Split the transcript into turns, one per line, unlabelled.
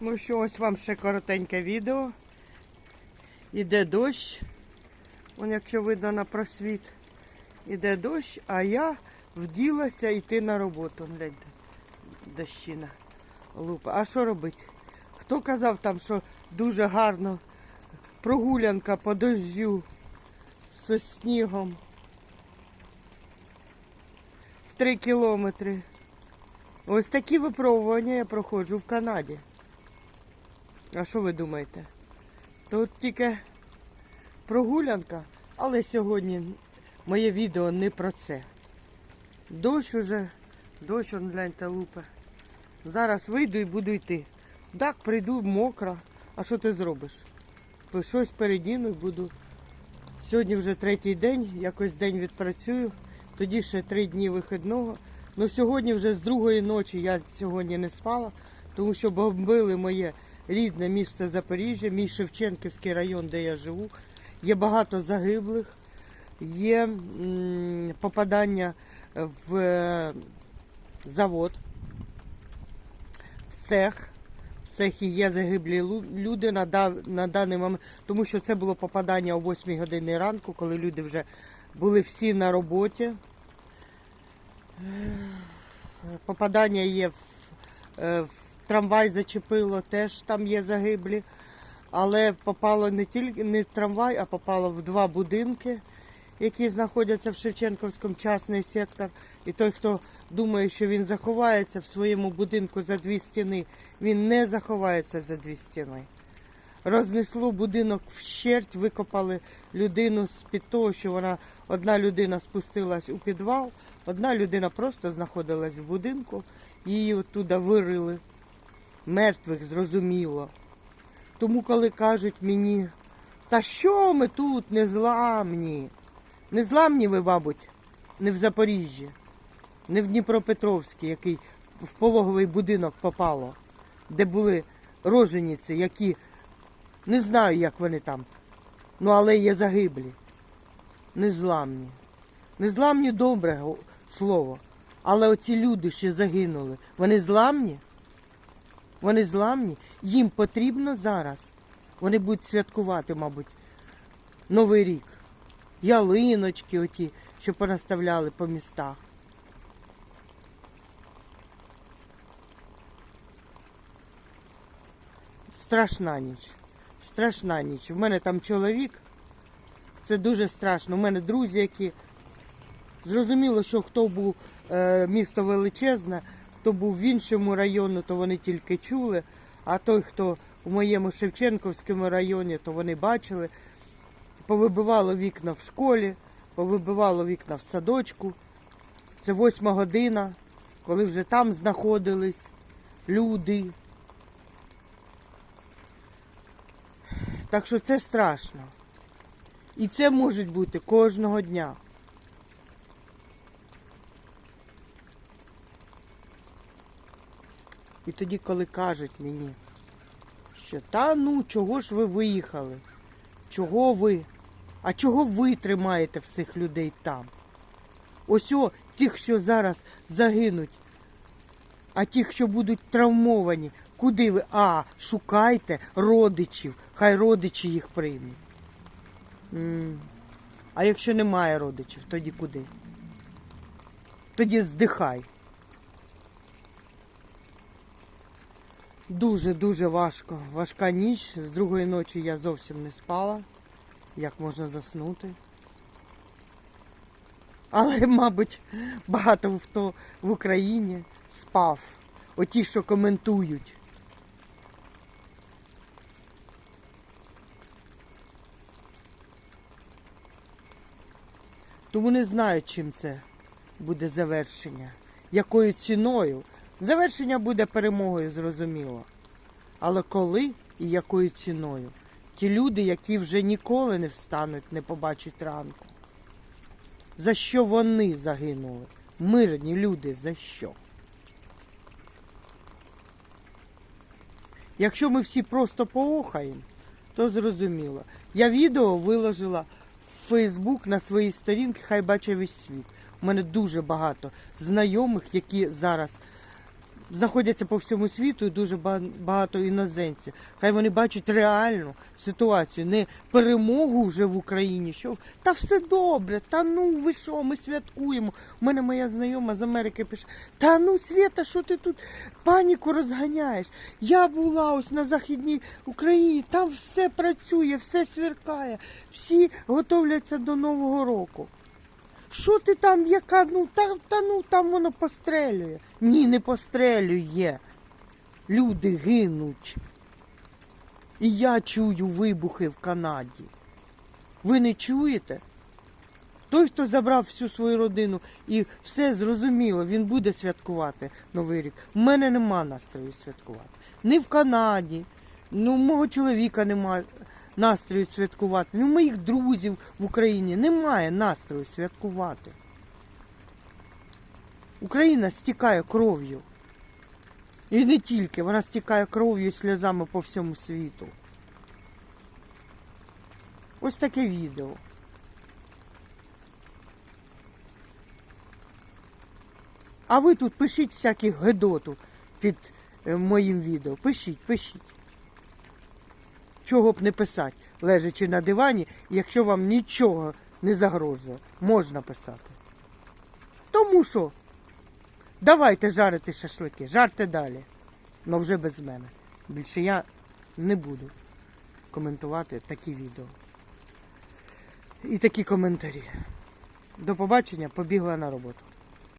Ну що, ось вам ще коротеньке відео. Іде дощ. Вон якщо видно на просвіт. Іде дощ, а я вділася йти на роботу. Гляньте, дощина лупа. А що робити? Хто казав там, що дуже гарно прогулянка по дощу зі снігом в три кілометри. Ось такі випробування я проходжу в Канаді. А що ви думаєте? Тут тільки прогулянка, але сьогодні моє відео не про це. Дощ уже, дощ, он, гляньте, лупе. Зараз вийду і буду йти. Так, прийду мокро. А що ти зробиш? Щось передіну і буду. Сьогодні вже третій день, якось день відпрацюю, тоді ще три дні вихідного. Ну сьогодні вже з другої ночі я сьогодні не спала, тому що бомбили моє рідне місто Запоріжжя, мій Шевченківський район, де я живу. Є багато загиблих, є попадання в е, завод, в цех. В цехі є загиблі люди на, на даний момент, тому що це було попадання о 8 годині ранку, коли люди вже були всі на роботі. Попадання є в, е, в трамвай зачепило, теж там є загиблі. Але попало не тільки не в трамвай, а попало в два будинки, які знаходяться в Шевченківському частний сектор. І той, хто думає, що він заховається в своєму будинку за дві стіни, він не заховається за дві стіни. Рознесло будинок вщерть, викопали людину з-під того, що вона одна людина спустилась у підвал, одна людина просто знаходилась в будинку, її оттуда вирили. Мертвих зрозуміло. Тому, коли кажуть мені, та що ми тут незламні? Незламні ви, мабуть, не в Запоріжжі, не в Дніпропетровській, який в пологовий будинок попало, де були рожениці, які не знаю, як вони там, ну але є загиблі. Незламні. Незламні добре слово. Але оці люди, що загинули, вони зламні? Вони зламні, їм потрібно зараз. Вони будуть святкувати, мабуть, Новий рік. Ялиночки оті, що понаставляли по містах. Страшна ніч. Страшна ніч. У мене там чоловік. Це дуже страшно. У мене друзі, які зрозуміло, що хто був е, місто величезне, хто був в іншому районі, то вони тільки чули. А той, хто у моєму Шевченківському районі, то вони бачили. Повибивало вікна в школі, повибивало вікна в садочку. Це восьма година, коли вже там знаходились люди. Так що це страшно. І це може бути кожного дня. І тоді, коли кажуть мені, що та ну, чого ж ви виїхали? Чого ви? А чого ви тримаєте всіх людей там? Ось о, тих, що зараз загинуть, а тих, що будуть травмовані, куди ви? А, шукайте родичів, хай родичі їх приймуть. М. А якщо немає родичів, тоді куди? Тоді здихай. Дуже-дуже важко. Важка ніч. З другої ночі я зовсім не спала. Як можна заснути? Але, мабуть, багато хто в Україні спав. Оті, що коментують. Тому не знаю, чим це буде завершення. Якою ціною. Завершення буде перемогою, зрозуміло. Але коли і якою ціною? Ті люди, які вже ніколи не встануть, не побачать ранку. За що вони загинули? Мирні люди, за що? Якщо ми всі просто поохаємо, то зрозуміло. Я відео виложила в Фейсбук на своїй сторінці, хай бачить весь світ. У мене дуже багато знайомих, які зараз знаходяться по всьому світу і дуже ба- багато іноземців. Хай вони бачать реальну ситуацію, не перемогу вже в Україні. Що та все добре, та ну ви що, ми святкуємо. У мене моя знайома з Америки пише: Та ну Свята, що ти тут паніку розганяєш? Я була ось на Західній Україні, там все працює, все сверкає, всі готовляться до Нового року. Що ти там, яка, ну та, та ну там воно пострелює. Ні, не пострелює. Люди гинуть. І я чую вибухи в Канаді. Ви не чуєте? Той, хто забрав всю свою родину і все зрозуміло, він буде святкувати Новий рік. У мене нема настрою святкувати. Ні в Канаді, ну, мого чоловіка немає настрою святкувати. Ну, у моїх друзів в Україні немає настрою святкувати. Україна стікає кров'ю. І не тільки, вона стікає кров'ю і сльозами по всьому світу. Ось таке відео. А ви тут пишіть всякі гедоту під е, моїм відео. Пишіть, пишіть. Чого б не писати, лежачи на дивані, якщо вам нічого не загрожує, можна писати. Тому що давайте жарити шашлики, жарте далі. але вже без мене. Більше я не буду коментувати такі відео. І такі коментарі. До побачення, побігла на роботу.